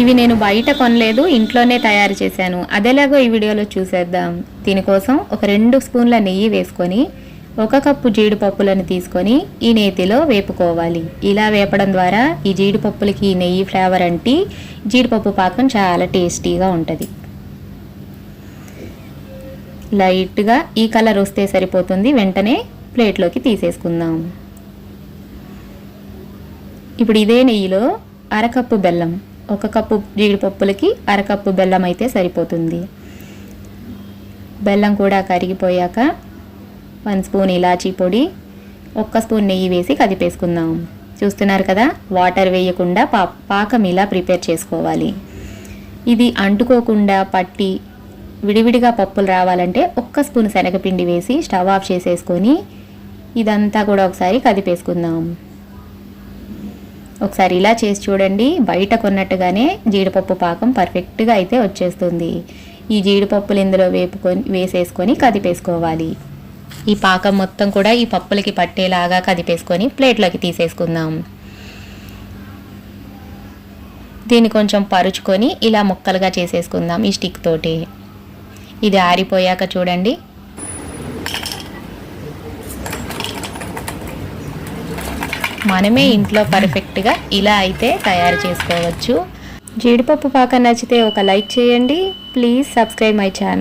ఇవి నేను బయట కొనలేదు ఇంట్లోనే తయారు చేశాను. అదేలాగో ఈ వీడియోలో చూసేద్దాం. దీనికోసం ఒక రెండు స్పూన్ల నెయ్యి వేసుకొని ఒక కప్పు జీడిపప్పులను తీసుకొని ఈ నేతిలో వేపుకోవాలి. ఇలా వేపడం ద్వారా ఈ జీడిపప్పులకి నెయ్యి ఫ్లేవర్ అంటి జీడిపప్పు పాకం చాలా టేస్టీగా ఉంటుంది. లైట్గా ఈ కలర్ వస్తే సరిపోతుంది. వెంటనే ప్లేట్లోకి తీసేసుకుందాం. ఇప్పుడు ఇదే నెయ్యిలో అరకప్పు బెల్లం. ఒక కప్పు జీడిపప్పులకి అరకప్పు బెల్లం అయితే సరిపోతుంది. బెల్లం కూడా కరిగిపోయాక వన్ స్పూన్ ఇలాచీ పొడి ఒక్క స్పూన్ నెయ్యి వేసి కదిపేసుకుందాం. చూస్తున్నారు కదా వాటర్ వేయకుండా పా పాకం ఇలా ప్రిపేర్ చేసుకోవాలి. ఇది అంటుకోకుండా పట్టి విడివిడిగా పప్పులు రావాలంటే ఒక్క స్పూన్ శనగపిండి వేసి స్టవ్ ఆఫ్ చేసేసుకొని ఇదంతా కూడా ఒకసారి కదిపేసుకుందాం. ఒకసారి ఇలా చేసి చూడండి. బయట కొన్నట్టుగానే జీడిపప్పు పాకం పర్ఫెక్ట్గా అయితే వచ్చేస్తుంది. ఈ జీడిపప్పులు ఇందులో వేపుకొని వేసేసుకొని కదిపేసుకోవాలి. ఈ పాకం మొత్తం కూడా ఈ పప్పులకి పట్టేలాగా కదిపేసుకొని ప్లేట్లోకి తీసేసుకుందాం. దీన్ని కొంచెం పరుచుకొని ఇలా ముక్కలుగా చేసేసుకుందాం ఈ స్టిక్ తోటి. ఇది ఆరిపోయాక చూడండి. మనమే ఇంట్లో పర్ఫెక్ట్గా ఇలా అయితే తయారు చేసుకోవచ్చు. జీడిపప్పు పాక నచ్చితే ఒక లైక్ చేయండి. Please subscribe my channel.